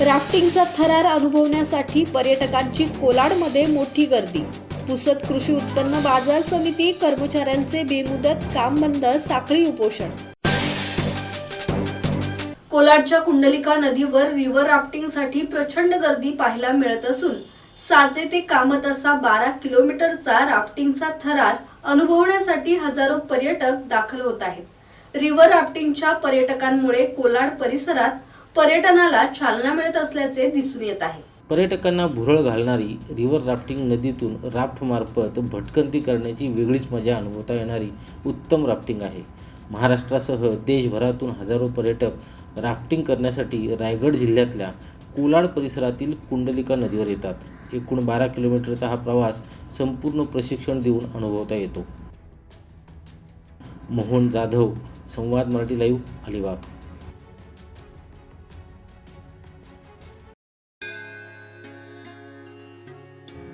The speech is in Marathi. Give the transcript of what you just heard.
राफ्टिंगचा थरार अनुभवण्यासाठी पर्यटकांची कोलाडमध्ये मोठी गर्दी. पुसद कृषी उत्पन्न बाजार समिती कर्मचाऱ्यांचे बेमुदत काम बंद साखळी उपोषण. कोलाडच्या कुंडलिका नदीवर रिव्हर राफ्टिंगसाठी प्रचंड गर्दी पाहायला मिळत असून साजे ते कामत असा बारा किलोमीटरचा राफ्टिंगचा थरार अनुभवण्यासाठी हजारो पर्यटक दाखल होत आहेत. रिव्हर राफ्टिंगच्या पर्यटकांमुळे कोलाड परिसरात पर्यटनाला चालना मिळत असल्याचे दिसून येत आहे. पर्यटकांना भुरळ घालणारी रिव्हर राफ्टिंग नदीतून राफ्टमार्फत भटकंती करण्याची वेगळीच मजा अनुभवता येणारी उत्तम राफ्टिंग आहे. महाराष्ट्रासह देशभरातून हजारो पर्यटक राफ्टिंग करण्यासाठी रायगड जिल्ह्यातल्या कोलाड परिसरातील कुंडलिका नदीवर येतात. एकूण बारा किलोमीटरचा हा प्रवास संपूर्ण प्रशिक्षण देऊन अनुभवता येतो. मोहन जाधव संवाद मराठी लाईव्ह अलिबाग.